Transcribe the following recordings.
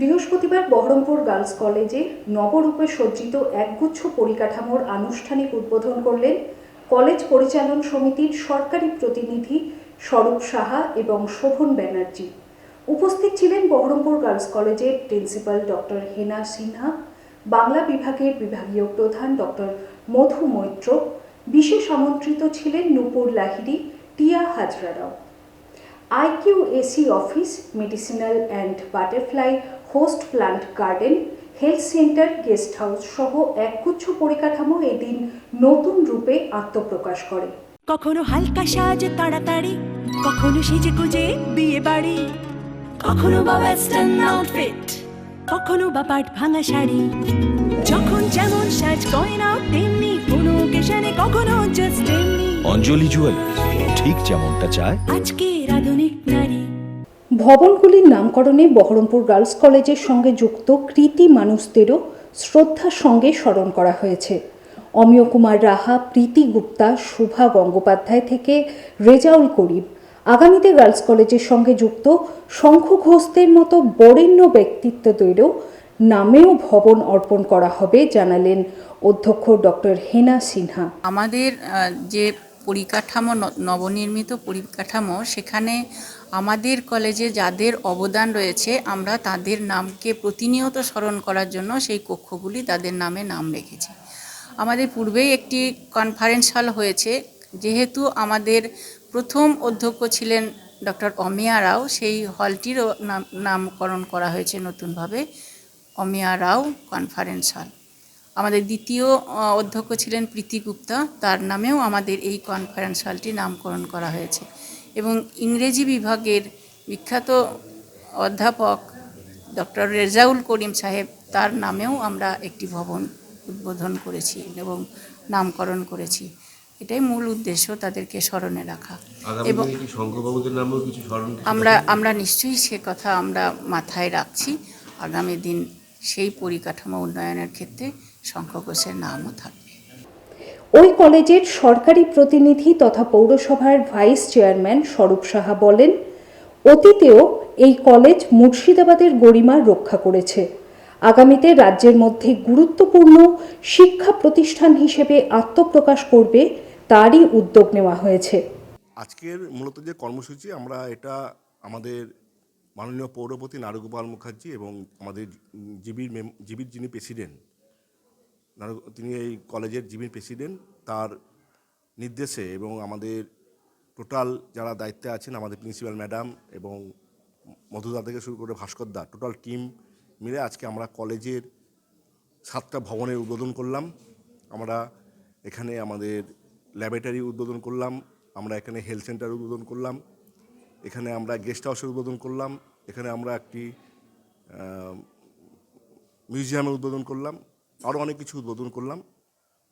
বৃহস্পতিবার বহরমপুর গার্লস কলেজে নবরূপে সজ্জিত একগুচ্ছ পরিকাঠামোর আনুষ্ঠানিক উদ্বোধন করলেন কলেজ পরিচালন সমিতির সরকারি প্রতিনিধি স্বরূপ সাহা এবং শোভন ব্যানার্জি। উপস্থিত ছিলেন বহরমপুর গার্লস কলেজের প্রিন্সিপাল ডক্টর হেনা সিনহা, বাংলা বিভাগের বিভাগীয় প্রধান ডক্টর মধু মৈত্র, বিশেষ আমন্ত্রিত ছিলেন Nupur Lahiri, Tia হাজরারাও। IQAC office, medicinal and butterfly host plant garden health centre guest house সহ একগুচ্ছ পরিকাঠামো এদিন নতুন রূপে আত্মপ্রকাশ করে। কখনো হালকা সাজ তাড়াতাড়ি কখনো সেজে গুজে বিয়ে বাড়ি। কখনো বা ওয়েস্টার্ন আউটফিট কখনো বা পাট ভাঙা শাড়ি। যখন যেমন সাজ গয়না তেমনি কোনো অকেশনে কখনো জাস্ট এমনি অঞ্জলি জুয়েলার্স ঠিক যেমনটা চায়। আজকের আধুনিক নারী ভবনগুলির নামকরণে বহরমপুর গার্লস কলেজের সঙ্গে যুক্ত কৃতি মানুষদেরও শ্রদ্ধার সঙ্গে স্মরণ করা হয়েছে। অমিয় কুমার রাহা, প্রীতি গুপ্তা, শুভা গঙ্গোপাধ্যায় থেকে রেজাউল করিম। আগামীতে গার্লস কলেজের সঙ্গে যুক্ত শঙ্খ ঘোষদের মতো বরেণ্য ব্যক্তিত্বদেরও নামেও ভবন অর্পণ করা হবে, জানালেন অধ্যক্ষ ডক্টর হেনা সিনহা। আমাদের যে পরিকাঠামো নবনির্মিত পরিকাঠামো, সেখানে আমাদের কলেজে যাদের অবদান রয়েছে, আমরা তাদের নামকে প্রতিনিয়ত স্মরণ করার জন্য সেই কক্ষগুলি তাদের নামে নাম রেখেছি। আমাদের পূর্বেই একটি কনফারেন্স হল হয়েছে, যেহেতু আমাদের প্রথম অধ্যক্ষ ছিলেন ডক্টর অমিয়া রাও, সেই হলটিরও নাম, নামকরণ করা হয়েছে নতুনভাবে, অমিয়া রাও কনফারেন্স হল আমাদের দ্বিতীয় অধ্যক্ষ ছিলেন প্রীতি গুপ্তা। তার নামেও আমাদের এই কনফারেন্স হলটি নামকরণ করা হয়েছে। এবং ইংরেজি বিভাগের বিখ্যাত অধ্যাপক ডক্টর রেজাউল করিম সাহেব তার নামেও আমরা একটি ভবন উদ্বোধন করেছি এবং নামকরণ করেছি। এটাই মূল উদ্দেশ্য তাদেরকে স্মরণে রাখা। এবং আমরা আমরা নিশ্চয়ই সে কথা আমরা মাথায় রাখছি। আগামী দিন সেই পরিকাঠামো উন্নয়নের ক্ষেত্রে শঙ্খ ঘোষের নামও থাকবে। ওই কলেজের সরকারি প্রতিনিধি তথা পৌরসভার ভাইস চেয়ারম্যান স্বরূপ সাহা বলেন অতীতেও এই কলেজ মুর্শিদাবাদের গরিমা রক্ষা করেছে। আগামীতে রাজ্যের মধ্যে গুরুত্বপূর্ণ শিক্ষা প্রতিষ্ঠান হিসেবে আত্মপ্রকাশ করবে তারই উদ্যোগ নেওয়া হয়েছে। আজকের মূলত যে কর্মসূচি আমরা এটা আমাদের মাননীয় পৌরপতি নারুগোপাল মুখার্জি এবং আমাদের জিবির জিবির যিনি প্রেসিডেন্ট তিনি এই কলেজের জিবির প্রেসিডেন্ট, তার নির্দেশে এবং আমাদের টোটাল যারা দায়িত্বে আছেন, আমাদের প্রিন্সিপাল ম্যাডাম এবং মধুদা থেকে শুরু করে ভাস্কর দা, টোটাল টিম মিলে আজকে আমরা কলেজের সাতটা ভবনের উদ্বোধন করলাম। আমরা এখানে আমাদের ল্যাবরেটরি উদ্বোধন করলাম, আমরা এখানে হেলথ সেন্টার উদ্বোধন করলাম, এখানে আমরা গেস্ট হাউসের উদ্বোধন করলাম, এখানে আমরা একটি মিউজিয়ামের উদ্বোধন করলাম। আরও অনেক কিছু উদ্বোধন করলাম।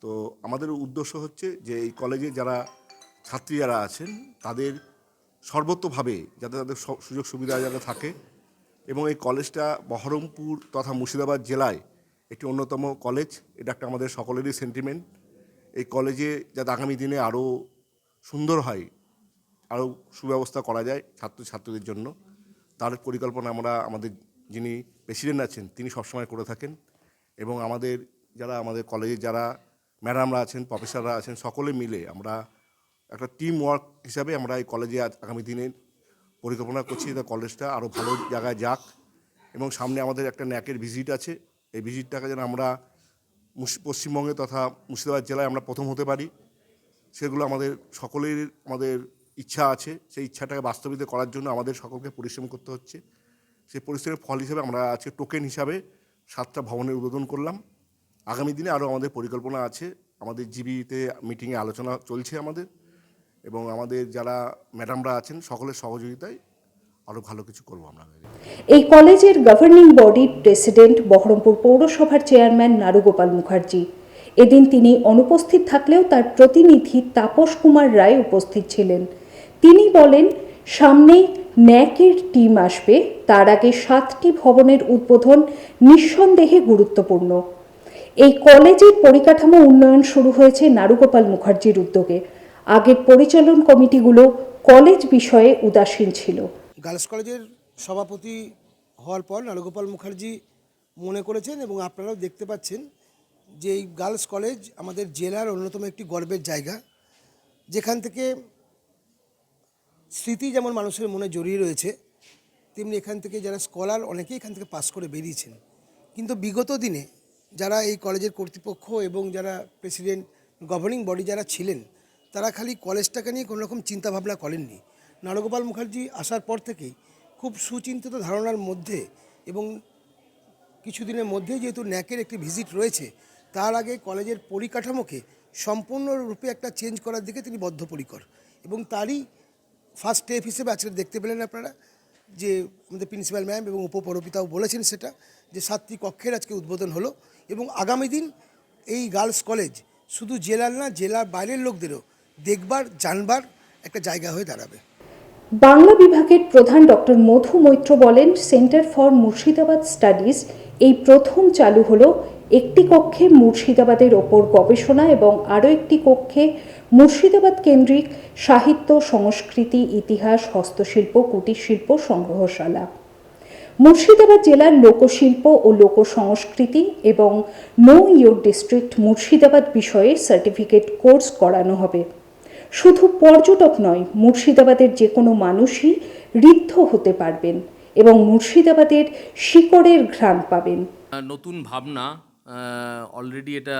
তো আমাদের উদ্দেশ্য হচ্ছে যে এই কলেজে যারা ছাত্রী যারা আছেন, তাদের সর্বত্রভাবে যাতে তাদের সুযোগ সুবিধা যাতে থাকে এবং এই কলেজটা বহরমপুর তথা মুর্শিদাবাদ জেলায় একটি অন্যতম কলেজ। এটা একটা আমাদের সকলেরই সেন্টিমেন্ট এই কলেজে যাতে আগামী দিনে আরও সুন্দর হয় আরও সুব্যবস্থা করা যায় ছাত্র ছাত্রীদের জন্য, তার পরিকল্পনা আমরা আমাদের যিনি প্রেসিডেন্ট আছেন, তিনি সবসময় করে থাকেন। এবং আমাদের যারা, আমাদের কলেজে যারা ম্যাডামরা আছেন প্রফেসররা আছেন, সকলে মিলে আমরা একটা টিম ওয়ার্ক হিসাবে আমরা এই কলেজে আগামী দিনে পরিকল্পনা করছি যে কলেজটা আরও ভালো জায়গায় যাক এবং সামনে আমাদের একটা ন্যাকের ভিজিট আছে। এই ভিজিটটাকে যেন আমরা পশ্চিমবঙ্গে তথা মুর্শিদাবাদ জেলায় আমরা প্রথম হতে পারি। সেগুলো আমাদের সকলের, আমাদের ইচ্ছা আছে। সেই ইচ্ছাটাকে বাস্তবিত করার জন্য আমাদের সকলকে পরিশ্রম করতে হচ্ছে। সেই পরিশ্রমের ফল হিসেবে আমরা আজকে টোকেন হিসাবে সাতটা ভবনের উদ্বোধন করলাম। আগামী দিনে আরও আমাদের পরিকল্পনা আছে। আমাদের জিবিতে মিটিংয়ে আলোচনা চলছে আমাদের এবং আমাদের যারা ম্যাডামরা আছেন সকলের সহযোগিতায় আরও ভালো কিছু করব আমরা। এই কলেজের গভর্নিং বডির প্রেসিডেন্ট বহরমপুর পৌরসভার চেয়ারম্যান নারুগোপাল মুখার্জি। এদিন তিনি অনুপস্থিত থাকলেও তার প্রতিনিধি তাপস কুমার রায় উপস্থিত ছিলেন। তিনি বলেন সামনে ন্যাকের টিম আসবে। তার আগে সাতটি ভবনের উদ্বোধন নিঃসন্দেহে গুরুত্বপূর্ণ। এই কলেজের পরিকাঠামো উন্নয়ন শুরু হয়েছে নারুগোপাল মুখার্জির উদ্যোগে। আগের পরিচালন কমিটিগুলো কলেজ বিষয়ে উদাসীন ছিল। গার্লস কলেজের সভাপতি হওয়ার পর নারগোপাল মুখার্জি মনে করেছেন এবং আপনারাও দেখতে পাচ্ছেন যে এই গার্লস কলেজ আমাদের জেলার অন্যতম একটি গর্বের জায়গা। যেখান থেকে স্মৃতি যেমন মানুষের মনে জড়িয়ে রয়েছে, তেমনি এখান থেকে যারা স্কলার অনেকেই এখান থেকে পাস করে বেরিয়েছেন। কিন্তু বিগত দিনে যারা এই কলেজের কর্তৃপক্ষ এবং যারা প্রেসিডেন্ট, গভর্নিং বডি যারা ছিলেন, তারা খালি কলেজটাকে নিয়ে কোনো রকম চিন্তাভাবনা করেননি। নারগোপাল মুখার্জি আসার পর থেকেই খুব সুচিন্তিত ধারণার মধ্যে এবং কিছুদিনের মধ্যেই যেহেতু ন্যাকের একটি ভিজিট রয়েছে, তার আগে কলেজের পরিকাঠামোকে সম্পূর্ণরূপে একটা চেঞ্জ করার দিকে তিনি বদ্ধপরিকর এবং তারই ফার্স্ট স্টেপ হিসেবে আজকে দেখতে পেলেন আপনারা যে আমাদের প্রিন্সিপাল ম্যাম এবং উপপরপিতাও বলেছেন সেটা, যে সাতটি কক্ষের আজকে উদ্বোধন হলো এবং আগামী দিন এই গার্লস কলেজ শুধু জেলার না জেলার বাইরের লোকদেরও দেখবার, জানবার একটা জায়গা হয়ে দাঁড়াবে। বাংলা বিভাগের প্রধান ডক্টর মধু মৈত্র বলেন, সেন্টার ফর মুর্শিদাবাদ স্টাডিজ এই প্রথম চালু হলো একটি কক্ষে মুর্শিদাবাদের ওপর গবেষণা এবং আরও একটি কক্ষে মুর্শিদাবাদ কেন্দ্রিক সাহিত্য, সংস্কৃতি, ইতিহাস, হস্তশিল্প কুটির শিল্প সংগ্রহশালা। মুর্শিদাবাদ জেলার লোকশিল্প ও লোক সংস্কৃতি এবং নো ইয়োর ডিস্ট্রিক্ট মুর্শিদাবাদ বিষয়ে সার্টিফিকেট কোর্স করানো হবে। শুধু পর্যটক নয়, মুর্শিদাবাদের যে কোনো মানুষই ঋদ্ধ হতে পারবেন এবং মুর্শিদাবাদের শিকড়ের ঘ্রাণ পাবেন। নতুন ভাবনা অলরেডি এটা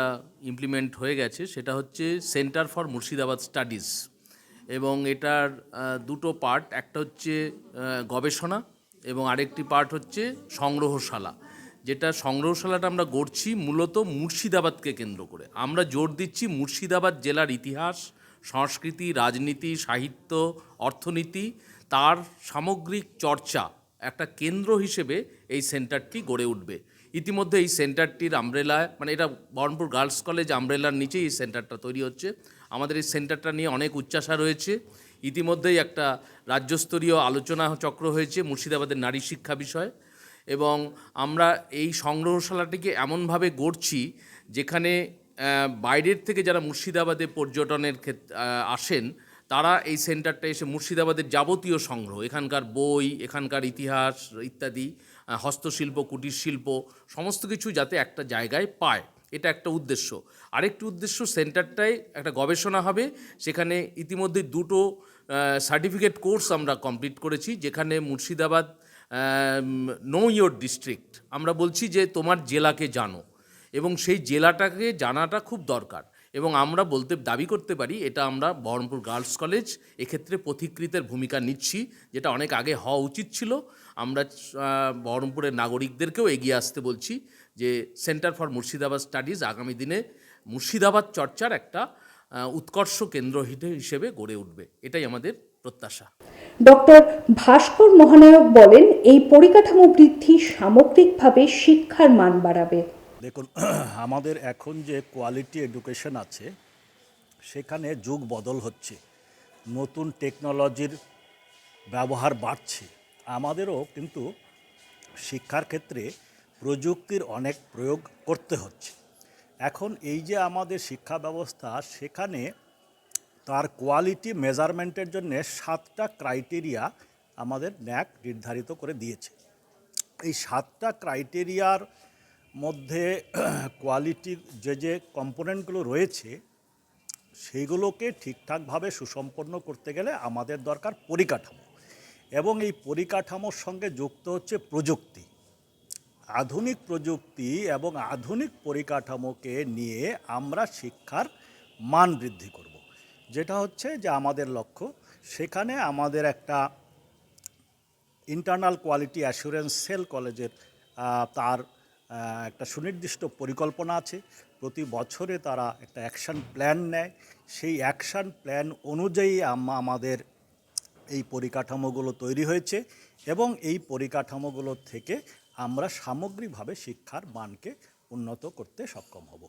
ইমপ্লিমেন্ট হয়ে গেছে। সেটা হচ্ছে সেন্টার ফর মুর্শিদাবাদ স্টাডিজ এবং এটার দুটো পার্ট একটা হচ্ছে গবেষণা এবং আরেকটি পার্ট হচ্ছে সংগ্রহশালা। যেটা সংগ্রহশালাটা আমরা গড়ছি মূলত মুর্শিদাবাদকে কেন্দ্র করে। আমরা জোর দিচ্ছি মুর্শিদাবাদ জেলার ইতিহাস, সংস্কৃতি, রাজনীতি, সাহিত্য, অর্থনীতি, তার সামগ্রিক চর্চা একটা কেন্দ্র হিসেবে এই সেন্টারটি গড়ে উঠবে। ইতিমধ্যে এই সেন্টারটির আমব্রেলায় মানে এটা বহরমপুর গার্লস কলেজ আমব্রেলার নিচেই এই সেন্টারটা তৈরি হচ্ছে। আমাদের এই সেন্টারটা নিয়ে অনেক উচ্চাসা রয়েছে। ইতিমধ্যেই একটা রাজ্যস্তরীয় আলোচনা চক্র হয়েছে মুর্শিদাবাদের নারী শিক্ষা বিষয়ে। এবং আমরা এই সংগ্রহশালাটিকে এমনভাবে গড়ছি যেখানে বাইরের থেকে যারা মুর্শিদাবাদে পর্যটনের ক্ষেত্রে আসেন তারা এই সেন্টারটা এসে মুর্শিদাবাদের যাবতীয় সংগ্রহ, এখানকার বই, এখানকার ইতিহাস ইত্যাদি হস্তশিল্প, কুটির শিল্প, সমস্ত কিছু যাতে একটা জায়গায় পায়, এটা একটা উদ্দেশ্য। আরেকটি উদ্দেশ্য, সেন্টারটায় একটা গবেষণা হবে, সেখানে ইতিমধ্যে দুটো সার্টিফিকেট কোর্স আমরা কমপ্লিট করেছি, যেখানে মুর্শিদাবাদ নো ইয়োর ডিস্ট্রিক্ট আমরা বলছি যে তোমার জেলাকে জানো। এবং সেই জেলাটাকে জানাটা খুব দরকার। এবং আমরা বলতে, দাবি করতে পারি, এটা আমরা বহরমপুর গার্লস কলেজ এক্ষেত্রে পথিকৃতের ভূমিকা নিচ্ছি, যেটা অনেক আগে হওয়া উচিত ছিল। আমরা বহরমপুরের নাগরিকদেরকেও এগিয়ে আসতে বলছি যে, সেন্টার ফর মুর্শিদাবাদ স্টাডিজ আগামী দিনে মুর্শিদাবাদ চর্চার একটা উৎকর্ষ কেন্দ্র হিসেবে গড়ে উঠবে। এটাই আমাদের প্রত্যাশা। ডক্টর ভাস্কর মহানায়ক বলেন, এই পরিকাঠামো বৃদ্ধি সামগ্রিকভাবে শিক্ষার মান বাড়াবে। দেখুন, আমাদের এখন যে কোয়ালিটি এডুকেশন আছে, সেখানে যুগ বদল হচ্ছে, নতুন টেকনোলজির ব্যবহার বাড়ছে। আমাদেরও কিন্তু শিক্ষার ক্ষেত্রে প্রযুক্তির অনেক প্রয়োগ করতে হচ্ছে। এখন এই যে আমাদের শিক্ষা ব্যবস্থা, সেখানে তার কোয়ালিটি মেজারমেন্টের জন্য সাতটা ক্রাইটেরিয়া আমাদের ন্যাক নির্ধারিত করে দিয়েছে। এই সাতটা ক্রাইটেরিয়ার মধ্যে কোয়ালিটির যে যে কম্পোনেন্টগুলো রয়েছে, সেইগুলোকে ঠিকঠাকভাবে সুসম্পন্ন করতে গেলে আমাদের দরকার পরিকাঠামো। এবং এই পরিকাঠামোর সঙ্গে যুক্ত হচ্ছে প্রযুক্তি। আধুনিক প্রযুক্তি এবং আধুনিক পরিকাঠামোকে নিয়ে আমরা শিক্ষার মান বৃদ্ধি করব। যেটা হচ্ছে যে আমাদের লক্ষ্য, সেখানে আমাদের একটা ইন্টারনাল কোয়ালিটি অ্যাসুরেন্স সেল কলেজের তার একটা সুনির্দিষ্ট পরিকল্পনা আছে। প্রতি বছরে তারা একটা অ্যাকশন প্ল্যান নেয়। সেই অ্যাকশন প্ল্যান অনুযায়ী আম- আমাদের এই পরিকাঠামোগুলো তৈরি হয়েছে এবং এই পরিকাঠামোগুলো থেকে আমরা সামগ্রিকভাবে শিক্ষার মানকে উন্নত করতে সক্ষম হব।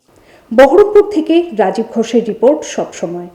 বহরমপুর থেকে রাজীব ঘোষের রিপোর্ট সবসময়।